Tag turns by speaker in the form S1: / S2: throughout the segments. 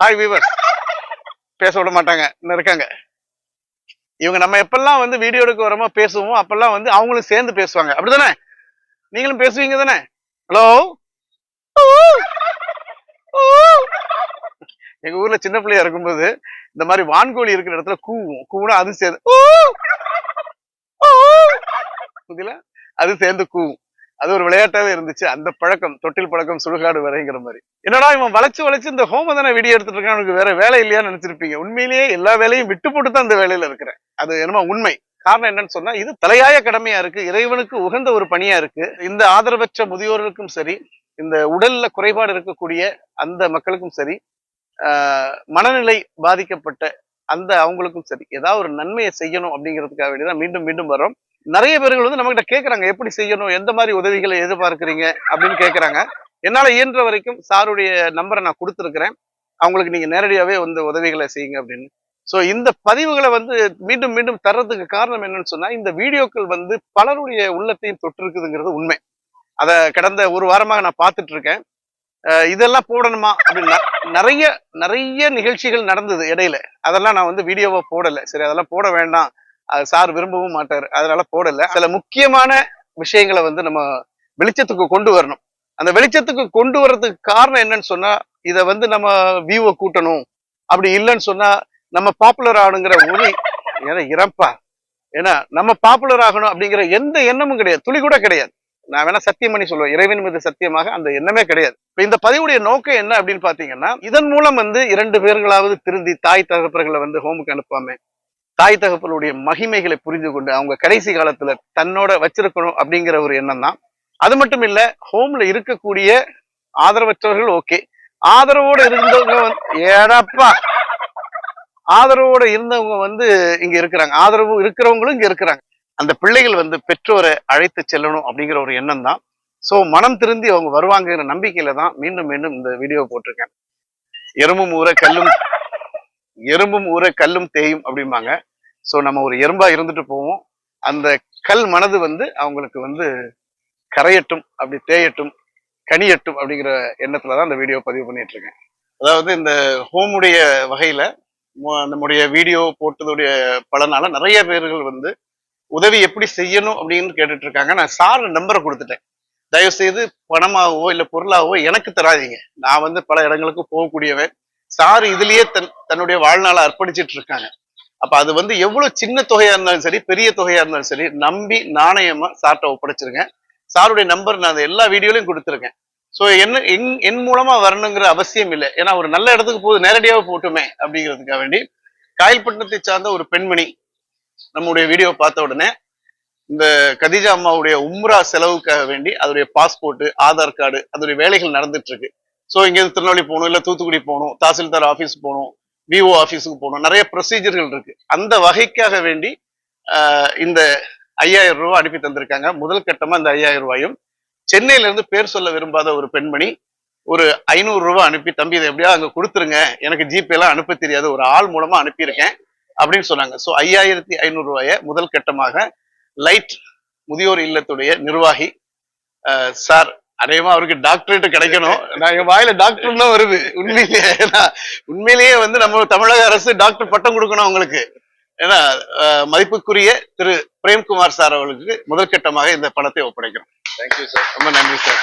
S1: Hi viewers பேச விட மாட்டாங்க. இன்னும் இருக்காங்க. இவங்க நம்ம எப்பெல்லாம் வந்து வீடியோ எடுக்க வரமோ பேசுவோம் அப்பெல்லாம் வந்து அவங்களும் சேர்ந்து பேசுவாங்க. அப்படிதானே? நீங்களும் பேசுவீங்க தானே? ஹலோ எங்க ஊர்ல சின்ன பிள்ளையா இருக்கும்போது இந்த மாதிரி வான்கோழி இருக்கிற இடத்துல கூவும். கூவுனா அது சேர்ந்து அது சேர்ந்து கூவும். அது ஒரு விளையாட்டாவே இருந்துச்சு. அந்த பழக்கம் தொட்டில் பழக்கம் சுடுகாடு வரைங்கிற மாதிரி. என்னடா இவன் வளைச்சு வளைச்சு இந்த ஹோம தானே வீடியோ எடுத்துட்டு இருக்கான்? அவனுக்கு வேற வேலை இல்லையான்னு நினைச்சிருப்பீங்க. உண்மையிலேயே எல்லா வேலையும் விட்டு போட்டு தான் இந்த வேலையில இருக்கிறேன். அது என்னமோ உண்மை. காரணம் என்னன்னு சொன்னா இது தலையாய கடமையா இருக்கு. இறைவனுக்கு உகந்த ஒரு பணியா இருக்கு. இந்த ஆதரவற்ற முதியோர்களுக்கும் சரி இந்த உடல்ல குறைபாடு இருக்கக்கூடிய அந்த மக்களுக்கும் சரி மனநிலை பாதிக்கப்பட்ட அந்த அவங்களுக்கும் சரி ஏதாவது ஒரு நன்மையை செய்யணும் அப்படிங்கிறதுக்காக வேண்டிதான் மீண்டும் மீண்டும் வர்றோம். நிறைய பேர்கள் வந்து நம்மகிட்ட கேட்கறாங்க எப்படி செய்யணும்? எந்த மாதிரி உதவிகளை எதிர்பார்க்குறீங்க? அப்படின்னு கேட்கறாங்க என்னால இயன்ற வரைக்கும் சாருடைய நம்பரை நான் கொடுத்துருக்குறேன். அவங்களுக்கு நீங்க நேரடியாவே வந்து உதவிகளை செய்யுங்க அப்படின்னு. சோ இந்த பதிவுகளை வந்து மீண்டும் மீண்டும் தர்றதுக்கு காரணம் என்னன்னு சொன்னா இந்த வீடியோக்கள் வந்து பலருடைய உள்ளத்தையும் தொட்டிருக்குதுங்கிறது உண்மை. அத கடந்த ஒரு வாரமாக நான் பார்த்துட்டு இருக்கேன் இதெல்லாம் போடணுமா? அப்படின்னா நிறைய நிறைய நிகழ்ச்சிகள் நடந்தது இடையில. அதெல்லாம் நான் வந்து வீடியோவா போடலை. சரி அதெல்லாம் போட வேண்டாம். அது சார் விரும்பவும் மாட்டார். அதனால போடல. சில முக்கியமான விஷயங்களை வந்து நம்ம வெளிச்சத்துக்கு கொண்டு வரணும். அந்த வெளிச்சத்துக்கு கொண்டு வர்றதுக்கு காரணம் என்னன்னு சொன்னா இதை வந்து நம்ம வியூவை கூட்டணும். அப்படி இல்லைன்னு சொன்னா நம்ம பாப்புலர் ஆகணுங்கிற ஒரு ஏன்னா இறப்பா. ஏன்னா நம்ம பாப்புலர் ஆகணும் அப்படிங்கிற எந்த எண்ணமும் கிடையாது. துளி கூட கிடையாது. நான் வேணா சத்தியம் பண்ணி சொல்லுவேன். இறைவன் மீது சத்தியமாக அந்த எண்ணமே கிடையாது. இப்ப இந்த பதிவுடைய நோக்கம் என்ன அப்படின்னு பாத்தீங்கன்னா இதன் மூலம் வந்து இரண்டு பேர்களாவது திருந்தி தாய் தகப்பர்களை வந்து ஹோமுக்கு அனுப்பாம தாய் தகப்பனுடைய மகிமைகளை புரிந்து கொண்டு அவங்க கடைசி காலத்துல தன்னோட வச்சிருக்கணும் அப்படிங்கிற ஒரு எண்ணம் தான் அது மட்டும் இல்ல ஹோம்ல இருக்கக்கூடிய ஆதரவற்றவர்கள் ஓகே ஆதரவோட இருந்தவங்க ஏடாப்பா! ஆதரவோட இருந்தவங்க வந்து இங்க இருக்கிறாங்க. ஆதரவு இருக்கிறவங்களும் இங்க இருக்கிறாங்க. அந்த பிள்ளைகள் வந்து பெற்றோரை அழைத்து செல்லணும் அப்படிங்கிற ஒரு எண்ணம் தான் சோ மனம் திருந்தி அவங்க வருவாங்கிற நம்பிக்கையில தான் மீண்டும் மீண்டும் இந்த வீடியோ போட்டிருக்கேன். எறும்பும் ஊற கல்லும் எறும்பும் ஊற கல்லும் தேயும் அப்படிம்பாங்க. ஸோ நம்ம ஒரு எறும்பா இருந்துட்டு போவோம். அந்த கல் மனது வந்து அவங்களுக்கு வந்து கரையட்டும் அப்படி தேயட்டும் கனியட்டும் அப்படிங்கிற எண்ணத்துல தான் இந்த வீடியோ பதிவு பண்ணிட்டு இருக்கேன் அதாவது இந்த ஹோமுடைய வகையில நம்முடைய வீடியோ போட்டதுடைய பலனால நிறைய பேர்கள் வந்து உதவி எப்படி செய்யணும் அப்படின்னு கேட்டுட்டு இருக்காங்க நான் சார் நம்பரை கொடுத்துட்டேன். தயவு செய்து பணமாகவோ இல்லை பொருளாகவோ எனக்கு தராதீங்க. நான் வந்து பல இடங்களுக்கு போகக்கூடியவன். சார் இதுலயே தன் தன்னுடைய வாழ்நாளை அர்ப்பணிச்சிட்டு இருக்காங்க அப்ப அது வந்து எவ்வளவு சின்ன தொகையா இருந்தாலும் சரி பெரிய தொகையா இருந்தாலும் சரி நம்பி நாணயமா சார்ட்ட ஒப்படைச்சிருக்கேன் சாருடைய நம்பர் நான் எல்லா வீடியோலையும் கொடுத்துருக்கேன். ஸோ என்ன என் என் மூலமா வரணுங்கிற அவசியம் இல்லை. ஏன்னா ஒரு நல்ல இடத்துக்கு போது நேரடியாக போட்டுமே அப்படிங்கிறதுக்காக வேண்டி காயல்பட்டினத்தை சார்ந்த ஒரு பெண்மணி நம்முடைய வீடியோ பார்த்த உடனே இந்த கதிஜா அம்மாவுடைய உம்ரா செலவுக்காக வேண்டி அதோடைய பாஸ்போர்ட் ஆதார் கார்டு அதோடைய வேலைகள் நடந்துட்டு இருக்கு ஸோ இங்கேருந்து திருநெல்வேலி போகணும் இல்லை தூத்துக்குடி போகணும் தாசில்தார் ஆஃபீஸ் போகணும் விஓ ஆஃபீஸுக்கு போகணும் நிறைய ப்ரொசீஜர்கள் இருக்கு. அந்த வகைக்காக வேண்டி ஆஹ் இந்த ஐயாயிரம் ரூபாய் அனுப்பி தந்திருக்காங்க. முதல் கட்டமாக இந்த ஐயாயிரம் ரூபாயும் சென்னையிலேருந்து பேர் சொல்ல விரும்பாத ஒரு பெண்மணி ஒரு ஐநூறு ரூபாய் அனுப்பி தம்பி இதை எப்படியா அங்கே கொடுத்துருங்க. எனக்கு ஜிபே எல்லாம் அனுப்ப தெரியாது. ஒரு ஆள் மூலமா அனுப்பியிருக்கேன் அப்படின்னு சொன்னாங்க. ஸோ ஐயாயிரத்தி ஐநூறு ரூபாயை முதல் கட்டமாக லைட் முதியோர் இல்லத்துடைய நிர்வாகி சார் அநேகமா அவருக்கு டாக்டரேட் கிடைக்கணும். என் வாயில டாக்டர் தான் வருது. உண்மையிலேயே ஏன்னா, உண்மையிலேயே வந்து நம்ம தமிழக அரசு டாக்டர் பட்டம் கொடுக்கணும் அவங்களுக்கு. ஏன்னா மதிப்புக்குரிய திரு. பிரேம்குமார் சார் அவர்களுக்கு முதற்கட்டமாக இந்த பணத்தை ஒப்படைக்கிறோம். தேங்க்யூ சார் ரொம்ப நன்றி சார்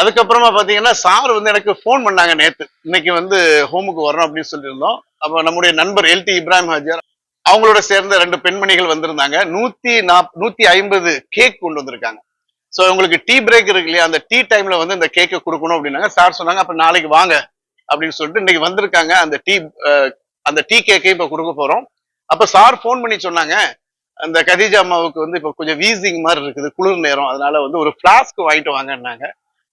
S1: அதுக்கப்புறமா பாத்தீங்கன்னா சார் வந்து எனக்கு ஃபோன் பண்ணாங்க நேத்து. இன்னைக்கு வந்து ஹோமுக்கு வரணும் அப்படின்னு சொல்லியிருந்தோம். அப்ப நம்முடைய நண்பர் எல்டி இப்ராஹிம் ஹாஜியார் அவங்களோட சேர்ந்த ரெண்டு பெண்மணிகள் வந்திருந்தாங்க. நூத்தி நாப் நூத்தி ஐம்பது கேக் கொண்டு வந்திருக்காங்க. ஸோ உங்களுக்கு டீ பிரேக் இருக்கு இல்லையா? அந்த டீ டைம்ல வந்து இந்த கேக்கை கொடுக்கணும் அப்படின்னாங்க. சார் சொன்னாங்க அப்ப நாளைக்கு வாங்க. அப்படின்னு சொல்லிட்டு இன்னைக்கு வந்திருக்காங்க. அந்த டீ அந்த டீ கேக்கை இப்ப கொடுக்க போறோம். அப்ப சார் ஃபோன் பண்ணி சொன்னாங்க. அந்த கதீஜா அம்மாவுக்கு வந்து இப்ப கொஞ்சம் வீசிங் மாதிரி இருக்குது குளிர் நேரம். அதனால வந்து ஒரு ஃப்ளாஸ்க் வாங்கிட்டு வாங்கன்னாங்க.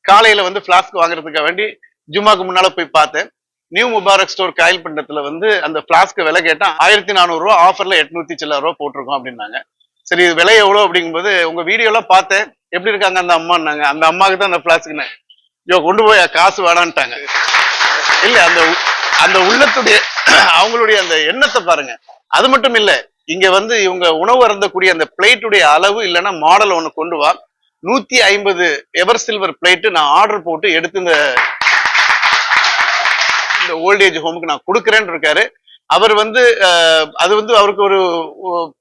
S1: காலையில வந்து ஃப்ளாஸ்க் வாங்குறதுக்காக வேண்டி ஜும்மாக்கு முன்னால போய் பார்த்தேன். நியூ முபாரக் ஸ்டோர் காயல்பட்டினத்துல வந்து அந்த பிளாஸ்க்கு விலை கேட்டா ஆயிரத்தி நானூறு ரூபா ஆஃபர்ல எட்நூத்தி சில்லற ரூபா போட்டிருக்கோம் அப்படின்னாங்க. சரி இது விலை எவ்வளவு அப்படிங்கும்போது உங்க வீடியோ எல்லாம் பார்த்தேன். எப்படி இருக்காங்க அந்த அம்மான்னாங்க. அந்த அம்மாவுக்கு தான் அந்த ஃபிளாஸ்க்னு ஐயோ கொண்டு போய் காசு வேணான்ட்டாங்க. இல்ல அந்த அந்த உள்ளத்துடைய அவங்களுடைய அந்த எண்ணத்தை பாருங்க. அது மட்டும் இல்ல இங்க வந்து இவங்க உணவு அருந்தக்கூடிய அந்த பிளேட்டுடைய அளவு இல்லைன்னா மாடல் ஒன்று கொண்டு வா. நூத்தி ஐம்பது எவர் சில்வர் பிளேட்டு நான் ஆர்டர் போட்டு எடுத்து இந்த இந்த ஓல்டேஜ் ஹோமுக்கு நான் கொடுக்குறேன்னு இருக்காரு. அவர் வந்து அது வந்து அவருக்கு ஒரு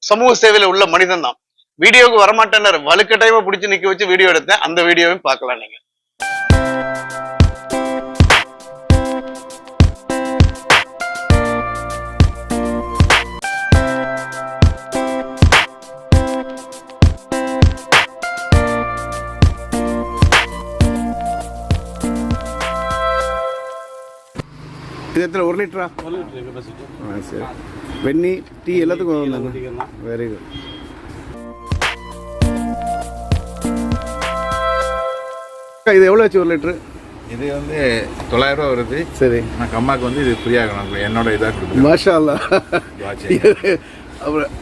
S1: சமூக சேவையில உள்ள மனிதன் தான் வீடியோவுக்கு வரமாட்டேன்னாரு. வலுக்கட்டாயமா பிடிச்சு நிக்க வச்சு வீடியோ எடுத்தேன். அந்த வீடியோவையும் பார்க்கலாம் நீங்க. இது எத்தனை? ஒரு லிட்டரா? ஆ சரி. வெந்நி டீ எல்லாத்துக்கும் வந்தாங்க. வெரி குட் இது எவ்வளோ ஆச்சு ஒரு லிட்டரு?
S2: இது வந்து தொள்ளாயிரம் ரூபா வருது.
S1: சரி.
S2: எனக்கு அம்மாவுக்கு வந்து இது ஃப்ரீயாக என்னோட இதாக கொடுக்குறேன்
S1: மாஷா அல்லா அப்புறம்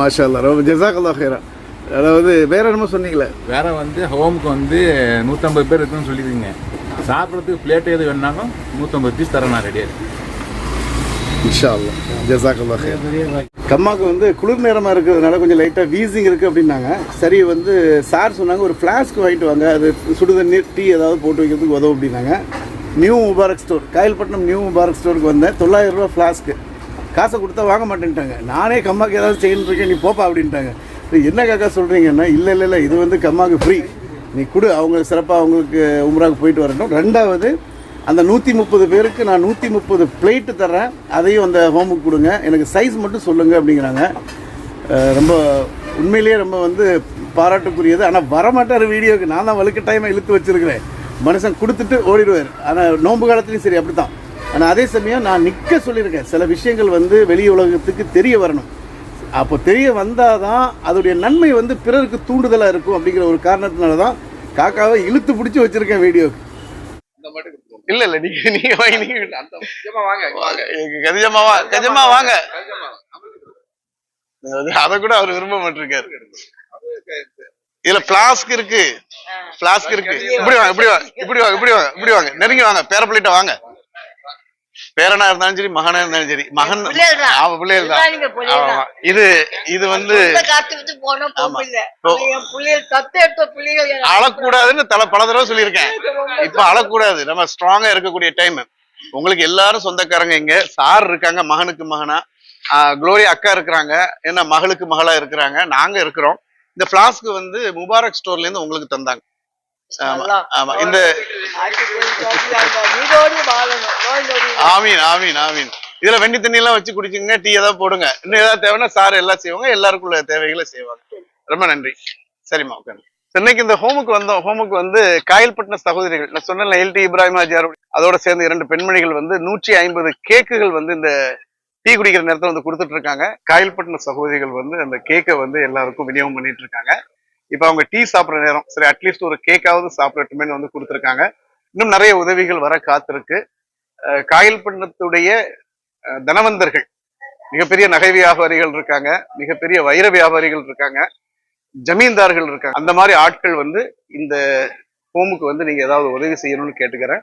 S1: மாஷா அல்லா ரொம்ப ஜெசாக்கல்லா ஹேரா அதாவது வேற என்னமோ சொன்னீங்களே.
S2: வேற வந்து ஹோமுக்கு வந்து நூற்றம்பது பேர் இருக்குன்னு சொல்லியிருக்கீங்க சாப்பிட்றதுக்கு பிளேட் எது வேணாலும் நூற்றம்பது பீஸ் தரேன் நான் ரெடியாக
S1: இன்ஷா அல்லா ஜெசாக்கல்லா ஹேர் கம்மாக்கு வந்து குளிர் நேரமாக இருக்கிறதுனால கொஞ்சம் லைட்டாக வீசிங் இருக்குது அப்படின்னாங்க. சரி வந்து சார் சொன்னாங்க ஒரு ஃப்ளாஸ்க் வாங்கிட்டு வாங்க. அது சுடுதண்ணீர் டீ ஏதாவது போட்டு வைக்கிறதுக்கு உதவும் அப்படின்னாங்க. New Mubarak store Kayalpattinam new Mubarak ஸ்டோருக்கு வந்தேன். தொள்ளாயிரம் ரூபா ஃப்ளாஸ்க்கு காசை கொடுத்தா வாங்க மாட்டேன்ட்டாங்க. நானே கம்மாக்கு ஏதாவது செய்யணும் இருக்கேன் நீ போப்பா அப்படின்ட்டாங்க. என்ன காக்கா சொல்கிறீங்கன்னா இல்லை இல்லை இல்லை இது வந்து கம்மாக்கு ஃப்ரீ நீ கொடு அவங்க சிறப்பாக அவங்களுக்கு உம்ராவுக்கு போயிட்டு வரட்டும். ரெண்டாவது அந்த நூற்றி முப்பது பேருக்கு நான் நூற்றி முப்பது பிளேட்டு தர்றேன். அதையும் அந்த ஹோமுக்கு கொடுங்க. எனக்கு சைஸ் மட்டும் சொல்லுங்கள் அப்படிங்கிறாங்க. ரொம்ப உண்மையிலேயே ரொம்ப வந்து பாராட்டுக்குரியது. ஆனால் வரமாட்டார் வீடியோவுக்கு. நான் தான் வலுக்க டைமை இழுத்து வச்சிருக்கிறேன். மனுஷன் கொடுத்துட்டு ஓடிடுவார். ஆனால் நோன்பு காலத்துலையும் சரி அப்படி தான் ஆனால் அதே சமயம் நான் நிற்க சொல்லியிருக்கேன். சில விஷயங்கள் வந்து வெளி உலகத்துக்கு தெரிய வரணும். அப்போ தெரிய வந்தால் தான் அதோடைய நன்மை வந்து பிறருக்கு தூண்டுதலாக இருக்கும் அப்படிங்கிற ஒரு காரணத்தினால தான் காக்காவை இழுத்து பிடிச்சி வச்சிருக்கேன் வீடியோக்கு இல்ல இல்ல நீங்க நீங்க வாங்கி நீங்க வாங்க. கஜமா வா கஜமா வாங்க. அது- அத கூட அவர் விரும்ப மாட்டிருக்காரு. இதுல பிளாஸ்க் இருக்கு. பிளாஸ்க் இருக்கு. இப்படி வாங்க இப்படி வாங்க இப்படி வாங்க இப்படி வாங்க இப்படி வாங்க. நெருங்கி வாங்க பேர பிள்ளைகிட்ட வாங்க. பேரனா இருந்தாலும் சரி மகனா இருந்தாலும் சரி. மகன். ஆமா பிள்ளைகள் தான். இது இது வந்து அழக்கூடாதுன்னு தல பல தடவை சொல்லியிருக்கேன். இப்ப அழக்கூடாது. நம்ம ஸ்ட்ராங்கா இருக்கக்கூடிய டைம் உங்களுக்கு எல்லாரும் சொந்தக்காரங்க இங்க. சார் இருக்காங்க மகனுக்கு மகனா. குளோரி அக்கா இருக்கிறாங்க. ஏன்னா மகளுக்கு மகளா இருக்கிறாங்க. நாங்க இருக்கிறோம். இந்த பிளாஸ்க் வந்து முபாரக் ஸ்டோர்ல இருந்து உங்களுக்கு தந்தாங்க. இந்த ஆமீன் ஆமீன் ஆமீன். இதுல வெண்ணி தண்ணி எல்லாம் வச்சு குடிச்சுங்க டீ ஏதாவது போடுங்க. இன்னும் ஏதாவது தேவைன்னா சார் எல்லாம் செய்வாங்க எல்லாருக்குள்ள தேவைகளை செய்வாங்க. ரொம்ப நன்றி. சரிம்மா உட்காந்து சென்னைக்கு இந்த ஹோமுக்கு வந்தோம். ஹோமுக்கு வந்து காயல்பட்டின சகோதரிகள். நான் சொன்னேன் எல்டி இப்ராஹிம் ஆஜியார் அதோட சேர்ந்து இரண்டு பெண்மணிகள் வந்து நூற்றி ஐம்பது கேக்குகள் வந்து இந்த டீ குடிக்கிற நேரத்துல வந்து கொடுத்துட்டு இருக்காங்க. காயல்பட்டின சகோதரிகள் வந்து அந்த கேக்கை வந்து எல்லாருக்கும் விநியோகம் பண்ணிட்டு இருக்காங்க. இப்போ அவங்க டீ சாப்பிட்ற நேரம் சரி அட்லீஸ்ட் ஒரு கேக்காவது சாப்பிடட்டுமே வந்து கொடுத்துருக்காங்க. இன்னும் நிறைய உதவிகள் வர காத்திருக்கு. காயல் பண்ணத்துடைய தனவந்தர்கள் மிகப்பெரிய நகை வியாபாரிகள் இருக்காங்க மிகப்பெரிய வைர வியாபாரிகள் இருக்காங்க ஜமீன்தார்கள் இருக்காங்க. அந்த மாதிரி ஆட்கள் வந்து இந்த ஹோமுக்கு வந்து நீங்க ஏதாவது உதவி செய்யணும்னு கேட்டுக்கிறேன்.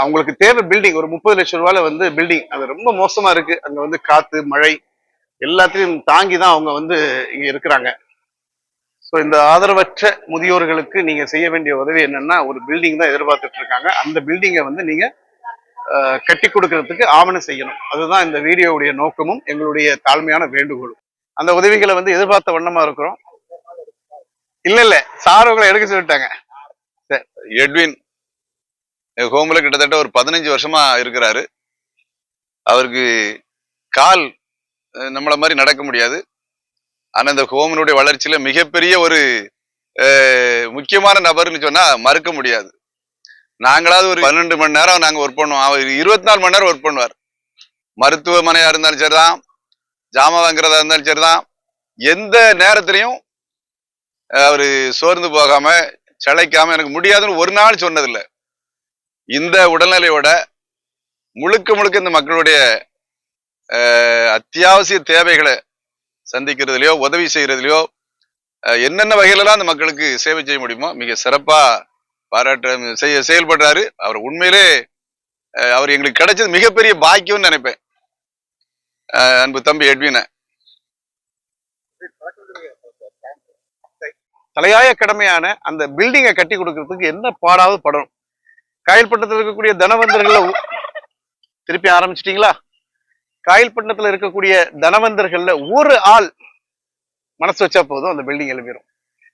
S1: அவங்களுக்கு தேவை பில்டிங் ஒரு முப்பது லட்சம் ரூபாயில வந்து பில்டிங் அது ரொம்ப மோசமா இருக்கு. அங்க வந்து காத்து மழை எல்லாத்தையும் தாங்கி தான் அவங்க வந்து இங்க இருக்கிறாங்க. ஸோ இந்த ஆதரவற்ற முதியோர்களுக்கு நீங்க செய்ய வேண்டிய உதவி என்னன்னா ஒரு பில்டிங் தான் எதிர்பார்த்துட்டு இருக்காங்க. அந்த பில்டிங்கை வந்து நீங்க கட்டி கொடுக்கறதுக்கு ஆவணம் செய்யணும். அதுதான் இந்த வீடியோவுடைய நோக்கமும் எங்களுடைய தாழ்மையான வேண்டுகோளும். அந்த உதவிகளை வந்து எதிர்பார்த்த வண்ணமாக இருக்கிறோம். இல்ல இல்ல. சார் உங்களை எடுக்க சொல்லிட்டாங்க.
S3: எட்வின் ஹோம்ல கிட்டத்தட்ட ஒரு பதினஞ்சு வருஷமா இருக்கிறாரு. அவருக்கு கால் நம்மளை நம்மள மாதிரி நடக்க முடியாது. ஆனா இந்த ஹோமினுடைய வளர்ச்சியில மிகப்பெரிய ஒரு முக்கியமான நபர்னு சொன்னா மறுக்க முடியாது. நாங்களாவது ஒரு பன்னெண்டு மணி நேரம் நாங்க ஒர்க் பண்ணுவோம். அவர் இருபத்தி நாலு மணி நேரம் ஒர்க் பண்ணுவார். மருத்துவமனையா இருந்தாலும் சரிதான். ஜாமான் வாங்குறதா இருந்தாலும் சரிதான். எந்த நேரத்திலையும் அவர் சோர்ந்து போகாம சளைக்காம எனக்கு முடியாதுன்னு ஒரு நாள் சொன்னதில்லை. இந்த உடல்நிலையோட முழுக்க முழுக்க இந்த மக்களுடைய அத்தியாவசிய தேவைகளை சந்திக்கிறதுலையோ உதவி செய்யறதுலையோ என்னென்ன வகையிலலாம் அந்த மக்களுக்கு சேவை செய்ய முடியுமோ மிக சிறப்பா பாராட்ட செய்ய செயல்படுறாரு. அவர் உண்மையிலே அவர் எங்களுக்கு கிடைச்சது மிகப்பெரிய பாக்கியம்னு நினைப்பேன். அன்பு தம்பி எட்வின.
S1: தலையாய கடமையான அந்த பில்டிங்கை கட்டி கொடுக்கறதுக்கு என்ன பாடாவது படணும். காயல்பட்டினத்தில் இருக்கக்கூடிய தனவந்தர்களை திருப்பி ஆரம்பிச்சிட்டீங்களா? காயல்பட்டினத்துல இருக்கக்கூடிய தனவந்தர்கள்ல ஒரு ஆள் மனசு வச்சா போதும் அந்த பில்டிங் எழுப்பிடும்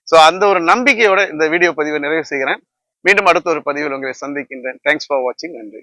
S1: ஸோ அந்த ஒரு நம்பிக்கையோட இந்த வீடியோ பதிவை நிறைவு செய்கிறேன். மீண்டும் அடுத்த ஒரு பதிவில் உங்களை சந்திக்கின்றேன். தேங்க்ஸ் ஃபார் வாட்சிங் நன்றி.